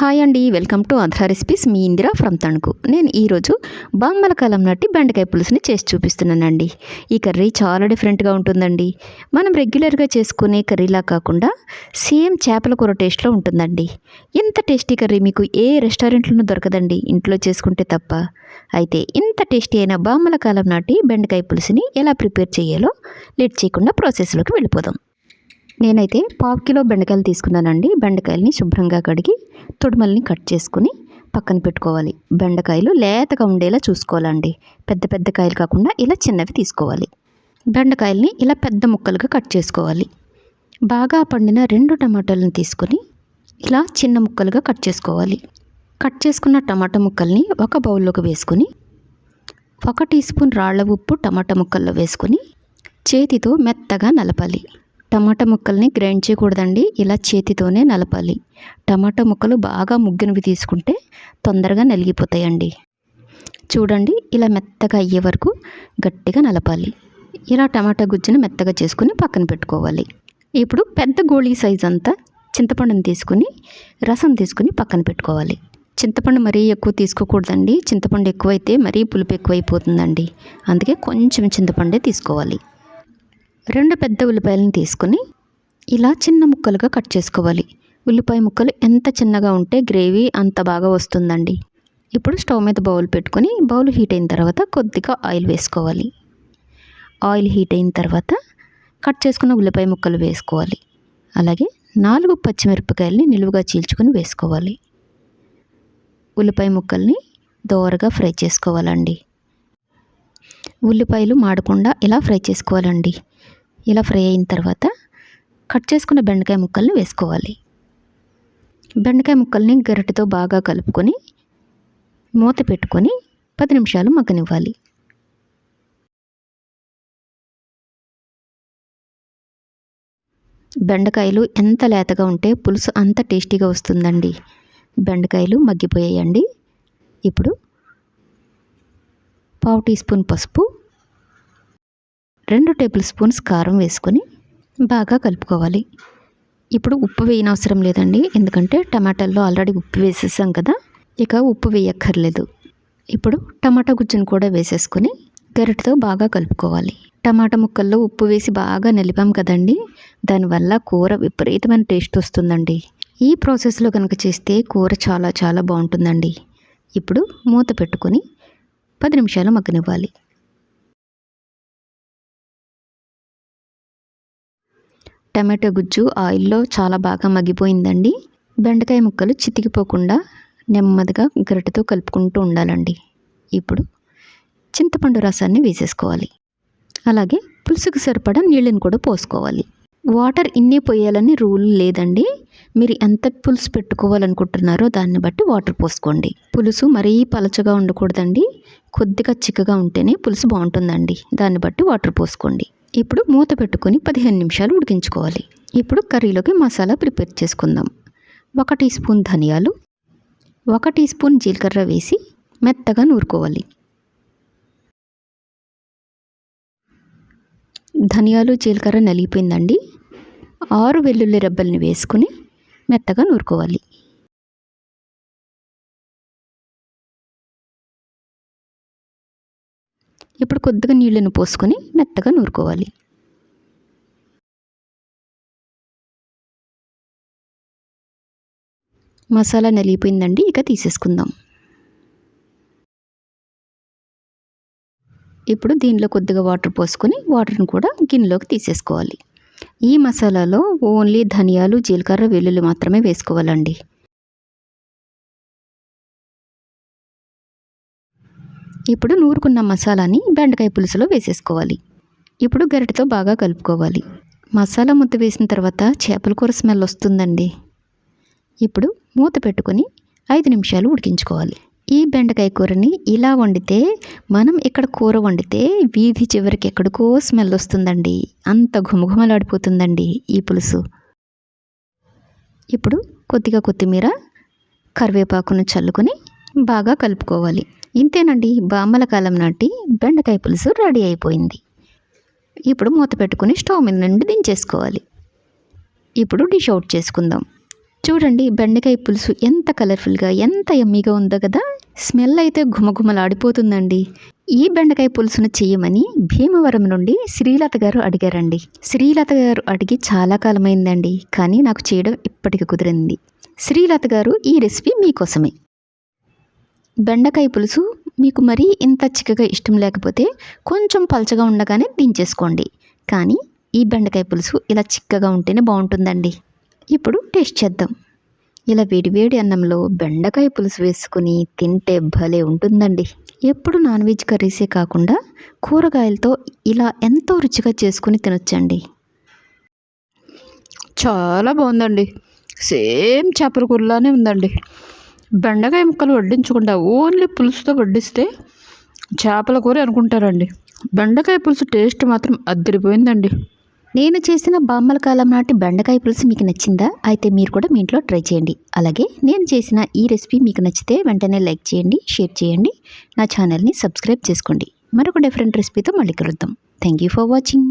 Hi అండి welcome to Andhra recipes. మీ Indira from Tanuku. నేను ఈరోజు బామ్మల కాలం నాటి బెండకాయ పులుసుని చేసి చూపిస్తున్నానండి. ఈ కర్రీ చాలా డిఫరెంట్గా ఉంటుందండి. మనం రెగ్యులర్గా చేసుకునే కర్రీలా కాకుండా సేమ్ చేపల కూర టేస్ట్లో ఉంటుందండి. ఇంత టేస్టీ కర్రీ మీకు ఏ రెస్టారెంట్లోనూ దొరకదండి ఇంట్లో చేసుకుంటే తప్ప. అయితే ఇంత టేస్టీ అయిన బామ్మల కాలం నాటి బెండకాయ పులుసుని ఎలా ప్రిపేర్ చేయాలో లేట్ చేయకుండా ప్రాసెస్లోకి వెళ్ళిపోదాం. నేనైతే పావు కిలో బెండకాయలు తీసుకున్నానండి. బెండకాయలని శుభ్రంగా కడిగి తొడుమల్ని కట్ చేసుకుని పక్కన పెట్టుకోవాలి. బెండకాయలు లేతగా ఉండేలా చూసుకోవాలండి. పెద్ద పెద్ద కాయలు కాకుండా ఇలా చిన్నవి తీసుకోవాలి. బెండకాయల్ని ఇలా పెద్ద ముక్కలుగా కట్ చేసుకోవాలి. బాగా పండిన రెండు టమాటాలను తీసుకొని ఇలా చిన్న ముక్కలుగా కట్ చేసుకోవాలి. కట్ చేసుకున్న టమాటా ముక్కల్ని ఒక బౌల్లోకి వేసుకొని ఒక టీ స్పూన్ రాళ్ళ ఉప్పు టమాటా ముక్కల్లో వేసుకొని చేతితో మెత్తగా నలపాలి. టమాటా ముక్కల్ని గ్రైండ్ చేయకూడదండి. ఇలా చేతితోనే నలపాలి. టమాటా ముక్కలు బాగా ముగ్గినవి తీసుకుంటే తొందరగా నలిగిపోతాయండి. చూడండి ఇలా మెత్తగా అయ్యే వరకు గట్టిగా నలపాలి. ఇలా టమాటా గుజ్జును మెత్తగా చేసుకుని పక్కన పెట్టుకోవాలి. ఇప్పుడు పెద్ద గోళీ సైజ్ అంతా చింతపండుని తీసుకుని రసం తీసుకుని పక్కన పెట్టుకోవాలి. చింతపండు మరీ ఎక్కువ తీసుకోకూడదండి. చింతపండు ఎక్కువైతే మరీ పులుపు ఎక్కువైపోతుందండి. అందుకే కొంచెం చింతపండే తీసుకోవాలి. రెండు పెద్ద ఉల్లిపాయలను తీసుకుని ఇలా చిన్న ముక్కలుగా కట్ చేసుకోవాలి. ఉల్లిపాయ ముక్కలు ఎంత చిన్నగా ఉంటే గ్రేవీ అంత బాగా వస్తుందండి. ఇప్పుడు స్టవ్ మీద బౌల్ పెట్టుకొని బౌల్ హీట్ అయిన తర్వాత కొద్దిగా ఆయిల్ వేసుకోవాలి. ఆయిల్ హీట్ అయిన తర్వాత కట్ చేసుకున్న ఉల్లిపాయ ముక్కలు వేసుకోవాలి. అలాగే నాలుగు పచ్చిమిరపకాయలని నిలువుగా చీల్చుకొని వేసుకోవాలి. ఉల్లిపాయ ముక్కల్ని దోరగా ఫ్రై చేసుకోవాలండి. ఉల్లిపాయలు మాడకుండా ఇలా ఫ్రై చేసుకోవాలండి? ఇలా ఫ్రై అయిన తర్వాత కట్ చేసుకున్న బెండకాయ ముక్కల్ని వేసుకోవాలి. బెండకాయ ముక్కల్ని గరిటెతో బాగా కలుపుకొని మూత పెట్టుకొని పది నిమిషాలు మగ్గనివ్వాలి. బెండకాయలు ఎంత లేతగా ఉంటే పులుసు అంత టేస్టీగా వస్తుందండి. బెండకాయలు మగ్గిపోయాయండి. ఇప్పుడు పావు టీ స్పూన్ పసుపు రెండు టేబుల్ స్పూన్స్ కారం వేసుకొని బాగా కలుపుకోవాలి. ఇప్పుడు ఉప్పు వేయనవసరం లేదండి ఎందుకంటే టమాటాల్లో ఆల్రెడీ ఉప్పు వేసేసాం కదా ఇక ఉప్పు వేయక్కర్లేదు. ఇప్పుడు టమాటా గుజ్జును కూడా వేసేసుకొని గరిటతో బాగా కలుపుకోవాలి. టమాటా ముక్కల్లో ఉప్పు వేసి బాగా నలిపాం కదండి దానివల్ల కూర విపరీతమైన టేస్ట్ వస్తుందండి. ఈ ప్రాసెస్లో కనుక చేస్తే కూర చాలా చాలా బాగుంటుందండి. ఇప్పుడు మూత పెట్టుకొని పది నిమిషాలు మగ్గనివ్వాలి. టమాటో గుజ్జు ఆయిల్లో చాలా బాగా మగ్గిపోయిందండి. బెండకాయ ముక్కలు చితికిపోకుండా నెమ్మదిగా గరిటతో కలుపుకుంటూ ఉండాలండి. ఇప్పుడు చింతపండు రసాన్ని వేసేసుకోవాలి. అలాగే పులుసుకు సరిపడా నీళ్ళని కూడా పోసుకోవాలి. వాటర్ ఇన్ని పోయాలని రూల్ లేదండి. మీరు ఎంత పులుసు పెట్టుకోవాలనుకుంటున్నారో దాన్ని బట్టి వాటర్ పోసుకోండి. పులుసు మరీ పలచగా ఉండకూడదండి. కొద్దిగా చిక్కగా ఉంటేనే పులుసు బాగుంటుందండి. దాన్ని బట్టి వాటర్ పోసుకోండి. ఇప్పుడు మూత పెట్టుకొని పదిహేను నిమిషాలు ఉడికించుకోవాలి. ఇప్పుడు కర్రీలోకి మసాలా ప్రిపేర్ చేసుకుందాం. ఒక టీ స్పూన్ ధనియాలు ఒక టీ స్పూన్ జీలకర్ర వేసి మెత్తగా నూరుకోవాలి. ధనియాలు జీలకర్ర నలిగిపోయిందండి. ఆరు వెల్లుల్లి రెబ్బల్ని వేసుకుని మెత్తగా నూరుకోవాలి. ఇప్పుడు కొద్దిగా నీళ్ళను పోసుకొని మెత్తగా నూరుకోవాలి. మసాలా నలిగిపోయిందండి ఇక తీసేసుకుందాం. ఇప్పుడు దీనిలో కొద్దిగా వాటర్ పోసుకొని వాటర్ని కూడా గిన్నెలోకి తీసేసుకోవాలి. ఈ మసాలాలో ఓన్లీ ధనియాలు జీలకర్ర వెల్లుల్లి మాత్రమే వేసుకోవాలండి. ఇప్పుడు నూరుకున్న మసాలాని బెండకాయ పులుసులో వేసేసుకోవాలి. ఇప్పుడు గరిటతో బాగా కలుపుకోవాలి. మసాలా ముద్ద వేసిన తర్వాత చేపల కూర స్మెల్ వస్తుందండి. ఇప్పుడు మూత పెట్టుకొని ఐదు నిమిషాలు ఉడికించుకోవాలి. ఈ బెండకాయ కూరని ఇలా వండితే మనం ఇక్కడ కూర వండితే వీధి చివరికి ఎక్కడికో స్మెల్ వస్తుందండి. అంత ఘుమఘుమలాడిపోతుందండి ఈ పులుసు. ఇప్పుడు కొద్దిగా కొత్తిమీర కరివేపాకును చల్లుకొని బాగా కలుపుకోవాలి. ఇంతేనండి బామ్మల కాలం నాటి బెండకాయ పులుసు రెడీ అయిపోయింది. ఇప్పుడు మూత పెట్టుకుని స్టవ్ మీద నుండి దించేసుకోవాలి. ఇప్పుడు డిష్ అవుట్ చేసుకుందాం. చూడండి బెండకాయ పులుసు ఎంత కలర్ఫుల్గా ఎంత ఎమ్మీగా ఉందో కదా? స్మెల్ అయితే ఘుమఘుమలాడిపోతుందండి. ఈ బెండకాయ పులుసును చేయమని భీమవరం నుండి శ్రీలత గారు అడిగారండి. శ్రీలత గారు అడిగి చాలా కాలమైందండి కానీ నాకు చేయడం ఇప్పటికి కుదిరింది. శ్రీలత గారు ఈ రెసిపీ మీకోసమే. బెండకాయ పులుసు మీకు మరీ ఇంత చిక్కగా ఇష్టం లేకపోతే కొంచెం పలచగా ఉండగానే దించేసుకోండి. కానీ ఈ బెండకాయ పులుసు ఇలా చిక్కగా ఉంటేనే బాగుంటుందండి. ఇప్పుడు టేస్ట్ చేద్దాం. ఇలా వేడివేడి అన్నంలో బెండకాయ పులుసు వేసుకుని తింటే భలే ఉంటుందండి. ఎప్పుడు నాన్ వెజ్ కర్రీసే కాకుండా కూరగాయలతో ఇలా ఎంతో రుచిగా చేసుకుని తినొచ్చండి. చాలా బాగుందండి. సేమ్ చేపల కూరలానే ఉందండి. బెండకాయ ముక్కలు వడ్డించకుండా ఓన్లీ పులుసుతో వడ్డిస్తే చేపల కూర అనుకుంటారండి. బెండకాయ పులుసు టేస్ట్ మాత్రం అద్దరిపోయిందండి. నేను చేసిన బామ్మల కాలం నాటి బెండకాయ పులుసు మీకు నచ్చిందా? అయితే మీరు కూడా మీ ఇంట్లో ట్రై చేయండి. అలాగే నేను చేసిన ఈ రెసిపీ మీకు నచ్చితే వెంటనే లైక్ చేయండి షేర్ చేయండి నా ఛానల్ని సబ్స్క్రైబ్ చేసుకోండి. మరొక డిఫరెంట్ రెసిపీతో మళ్ళీ కలుద్దాం. Thank you for watching